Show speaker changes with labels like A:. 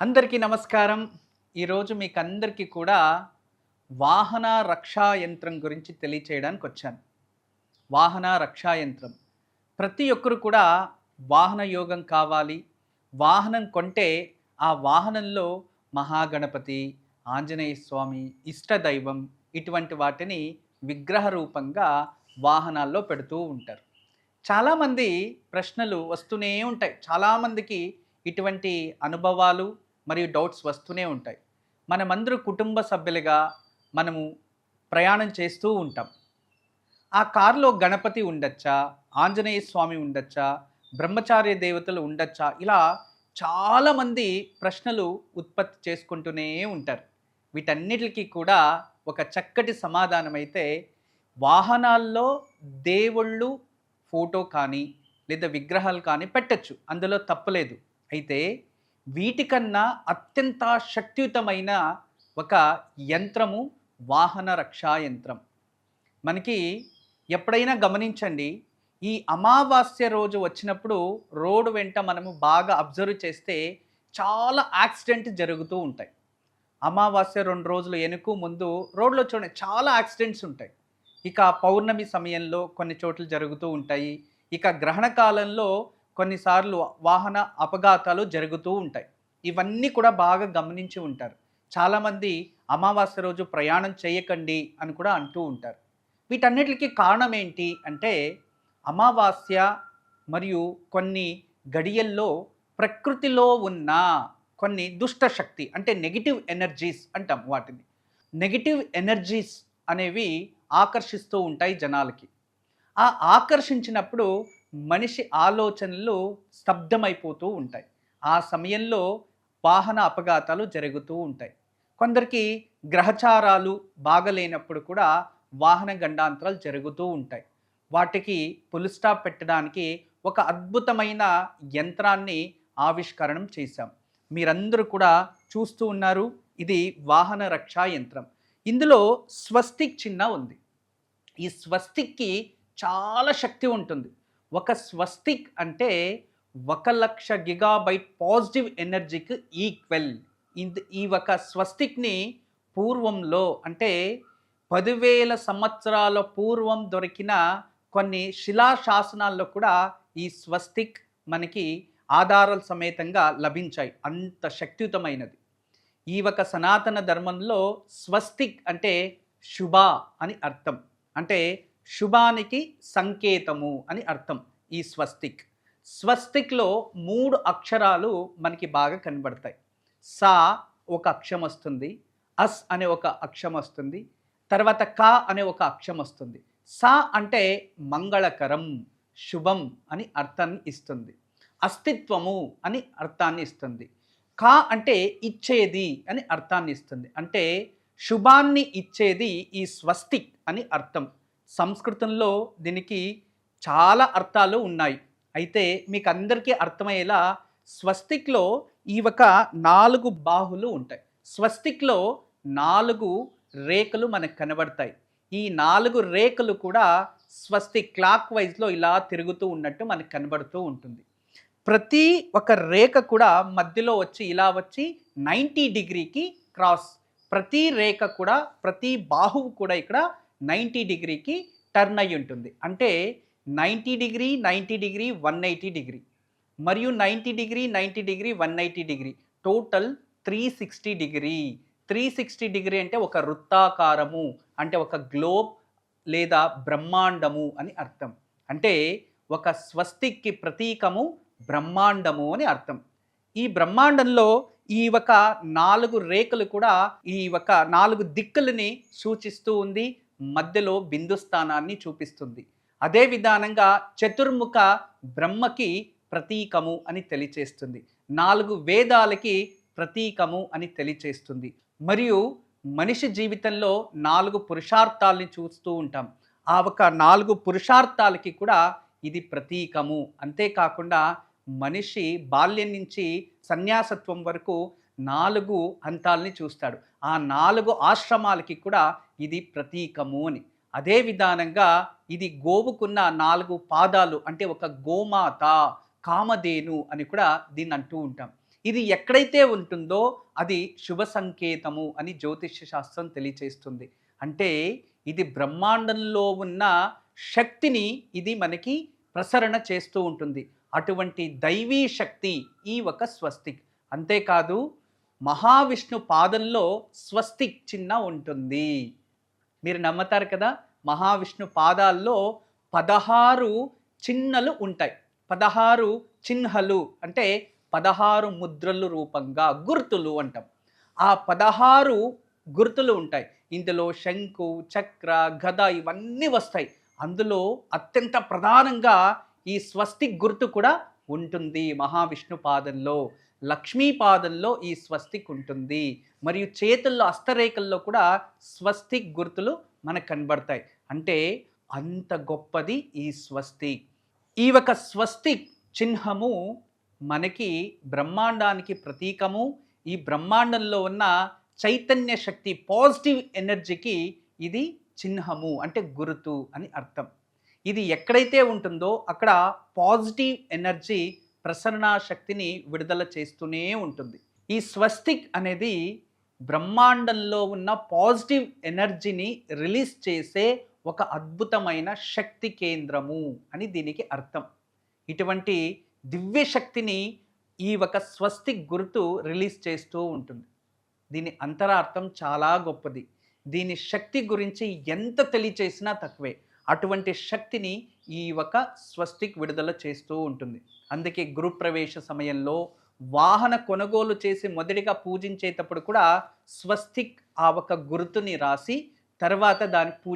A: అందరికీ నమస్కారం. ఈరోజు మీకు అందరికీ కూడా వాహన రక్షా యంత్రం గురించి తెలియచేయడానికి వచ్చాను వాహన రక్షా యంత్రం. ప్రతి ఒక్కరు కూడా వాహన యోగం కావాలి. వాహనం కొంటే ఆ వాహనంలో మహాగణపతి ఆంజనేయ స్వామి ఇష్టదైవం ఇటువంటి వాటిని విగ్రహ రూపంగా వాహనాల్లో పెడుతూ ఉంటారు. చాలామంది ప్రశ్నలు వస్తూనే ఉంటాయి. చాలామందికి ఇటువంటి అనుభవాలు మరియు డౌట్స్ వస్తూనే ఉంటాయి. మనమందరూ కుటుంబ సభ్యులుగా మనము ప్రయాణం చేస్తూ ఉంటాం. ఆ కారులో గణపతి ఉండొచ్చా? ఆంజనేయ స్వామి ఉండొచ్చా? బ్రహ్మచార్య దేవతలు ఉండొచ్చా? ఇలా చాలామంది ప్రశ్నలు ఉత్పత్తి చేసుకుంటూనే ఉంటారు. వీటన్నిటికీ కూడా ఒక చక్కటి సమాధానం అయితే వాహనాల్లో దేవుళ్ళు ఫోటో కానీ లేదా విగ్రహాలు కానీ పెట్టచ్చు. అందులో తప్పలేదు అయితే వీటికన్నా అత్యంత శక్తియుతమైన ఒక యంత్రము వాహన రక్షా యంత్రం. మనకి ఎప్పుడైనా గమనించండి ఈ అమావాస్య రోజు వచ్చినప్పుడు రోడ్డు వెంట మనము బాగా అబ్జర్వ్ చేస్తే చాలా యాక్సిడెంట్ జరుగుతూ ఉంటాయి. అమావాస్య రెండు రోజులు వెనుక ముందు రోడ్లో చూడండి చాలా యాక్సిడెంట్స్ ఉంటాయి. ఇక పౌర్ణమి సమయంలో కొన్ని చోట్ల జరుగుతూ ఉంటాయి. ఇక గ్రహణ కాలంలో కొన్నిసార్లు వాహన అపఘాతాలు జరుగుతూ ఉంటాయి. ఇవన్నీ కూడా బాగా గమనించి ఉంటారు. చాలామంది అమావాస్య రోజు ప్రయాణం చేయకండి అని కూడా అంటూ ఉంటారు. వీటన్నిటికీ కారణం ఏంటి అంటే అమావాస్య మరియు కొన్ని గడియల్లో ప్రకృతిలో ఉన్న కొన్ని దుష్ట శక్తి అంటే నెగిటివ్ ఎనర్జీస్ అంటాం వాటిని. నెగిటివ్ ఎనర్జీస్ అనేవి ఆకర్షిస్తూ ఉంటాయి జనాలకి. ఆ ఆకర్షించినప్పుడు మనిషి ఆలోచనలు స్తబ్దమైపోతూ ఉంటాయి. ఆ సమయంలో వాహన అపఘాతాలు జరుగుతూ ఉంటాయి. కొందరికి గ్రహచారాలు బాగలేనప్పుడు కూడా వాహన గండాంతరాలు జరుగుతూ ఉంటాయి. వాటికి పులుస్టాప్ పెట్టడానికి ఒక అద్భుతమైన యంత్రాన్ని ఆవిష్కరణం చేశాం. మీరందరూ కూడా చూస్తూ ఉన్నారు. ఇది వాహన రక్షా యంత్రం. ఇందులో స్వస్తిక్ చిన్న ఉంది. ఈ స్వస్తిక్కి చాలా శక్తి ఉంటుంది. ఒక స్వస్తిక్ అంటే ఒక లక్ష గిగాబైట్ పాజిటివ్ ఎనర్జీకి ఈక్వెల్. ఇది ఈ ఒక స్వస్తిక్ని పూర్వంలో అంటే పదివేల సంవత్సరాల పూర్వం దొరికిన కొన్ని శిలాశాసనాల్లో కూడా ఈ స్వస్తిక్ మనకి ఆధారాల సమేతంగా లభించాయి. అంత శక్తియుతమైనది. ఈ ఒక సనాతన ధర్మంలో స్వస్తిక్ అంటే శుభ అని అర్థం. అంటే శుభానికి సంకేతము అని అర్థం ఈ స్వస్తిక్. స్వస్తిక్లో మూడు అక్షరాలు మనకి బాగా కనబడతాయి. సా ఒక అక్షం వస్తుంది అస్ అనే ఒక అక్షం వస్తుంది తర్వాత కా అనే ఒక అక్షం వస్తుంది. సా అంటే మంగళకరం శుభం అని అర్థాన్ని ఇస్తుంది. అస్తిత్వము అని అర్థాన్ని ఇస్తుంది. కా అంటే ఇచ్చేది అని అర్థాన్ని ఇస్తుంది. అంటే శుభాన్ని ఇచ్చేది ఈ స్వస్తిక్ అని అర్థం. సంస్కృతంలో దీనికి చాలా అర్థాలు ఉన్నాయి. అయితే మీకు అందరికీ అర్థమయ్యేలా స్వస్తిక్లో ఈ ఒక నాలుగు బాహులు ఉంటాయి. స్వస్తిక్లో నాలుగు రేఖలు మనకు కనబడతాయి. ఈ నాలుగు రేఖలు కూడా స్వస్తి క్లాక్ వైజ్లో ఇలా తిరుగుతూ ఉన్నట్టు మనకు కనబడుతూ ఉంటుంది. ప్రతి ఒక రేఖ కూడా మధ్యలో వచ్చి ఇలా వచ్చి నైంటీ డిగ్రీకి క్రాస్. ప్రతి రేఖ కూడా ప్రతి బాహువు కూడా ఇక్కడ నైంటీ డిగ్రీకి టర్న్ అయి ఉంటుంది. అంటే ninety degree ninety degree one eighty degree మరియు ninety degree ninety degree one eighty degree. Total three sixty degree. Three sixty degree అంటే ఒక వృత్తాకారము అంటే ఒక గ్లోబ్ లేదా బ్రహ్మాండము అని అర్థం. అంటే ఒక స్వస్తిక్కి ప్రతీకము బ్రహ్మాండము అని అర్థం. ఈ బ్రహ్మాండంలో ఈ ఒక నాలుగు రేఖలు కూడా ఈ ఒక నాలుగు దిక్కులని సూచిస్తూ ఉంది. మధ్యలో బిందు స్థానాన్ని చూపిస్తుంది. అదే విధానంగా చతుర్ముఖ బ్రహ్మకి ప్రతీకము అని తెలియచేస్తుంది. నాలుగు వేదాలకి ప్రతీకము అని తెలియచేస్తుంది. మరియు మనిషి జీవితంలో నాలుగు పురుషార్థాలని చూస్తూ ఉంటాం. ఆ ఒక నాలుగు పురుషార్థాలకి కూడా ఇది ప్రతీకము. అంతేకాకుండా మనిషి బాల్యం నుంచి సన్యాసత్వం వరకు నాలుగు అంతాలని చూస్తాడు. ఆ నాలుగు ఆశ్రమాలకి కూడా ఇది ప్రతీకము అని. అదే విధానంగా ఇది గోవుకున్న నాలుగు పాదాలు అంటే ఒక గోమాత కామధేను అని కూడా దీన్ని అంటూ ఉంటాం. ఇది ఎక్కడైతే ఉంటుందో అది శుభ సంకేతము అని జ్యోతిష్య శాస్త్రం తెలియచేస్తుంది. అంటే ఇది బ్రహ్మాండంలో ఉన్న శక్తిని ఇది మనకి ప్రసరణ చేస్తూ ఉంటుంది. అటువంటి దైవీ శక్తి ఈ ఒక స్వస్తిక్. అంతేకాదు మహావిష్ణు పాదంలో స్వస్తిక్ చిన్న ఉంటుంది. మీరు నమ్ముతారు కదా మహావిష్ణు పాదాల్లో పదహారు చిన్నలు ఉంటాయి. పదహారు చిహ్నలు అంటే పదహారు ముద్రలు రూపంగా గుర్తులు అంటాం. ఆ పదహారు గుర్తులు ఉంటాయి. ఇందులో శంకు చక్ర గద ఇవన్నీ వస్తాయి. అందులో అత్యంత ప్రధానంగా ఈ స్వస్తిక్ గుర్తు కూడా ఉంటుంది మహావిష్ణు పాదంలో. లక్ష్మీపాదంలో ఈ స్వస్తిక్ ఉంటుంది. మరియు చేతుల్లో అస్తరేఖల్లో కూడా స్వస్తిక్ గుర్తులు మనకు కనబడతాయి. అంటే అంత గొప్పది ఈ స్వస్తిక్. ఈ ఒక స్వస్తిక్ చిహ్నము మనకి బ్రహ్మాండానికి ప్రతీకము. ఈ బ్రహ్మాండంలో ఉన్న చైతన్య శక్తి పాజిటివ్ ఎనర్జీకి ఇది చిహ్నము అంటే గుర్తు అని అర్థం. ఇది ఎక్కడైతే ఉంటుందో అక్కడ పాజిటివ్ ఎనర్జీ ప్రసరణ శక్తిని విడుదల చేస్తూనే ఉంటుంది. ఈ స్వస్తిక్ అనేది బ్రహ్మాండంలో ఉన్న పాజిటివ్ ఎనర్జీని రిలీజ్ చేసే ఒక అద్భుతమైన శక్తి కేంద్రము అని దీనికి అర్థం. ఇటువంటి దివ్య శక్తిని ఈ ఒక స్వస్తిక్ గుర్తు రిలీజ్ చేస్తూ ఉంటుంది. దీని అంతరార్థం చాలా గొప్పది. దీని శక్తి గురించి ఎంత తెలియచేసినా తక్కువే. అటువంటి శక్తిని ఈ ఒక స్వస్తిక్ విడుదల చేస్తూ ఉంటుంది. అందుకే గృహప్రవేశ సమయంలో వాహన కొనుగోలు చేసి మొదటిగా పూజించేటప్పుడు కూడా స్వస్తిక్ ఆ ఒక గుర్తుని రాసి తర్వాత దాని పూజ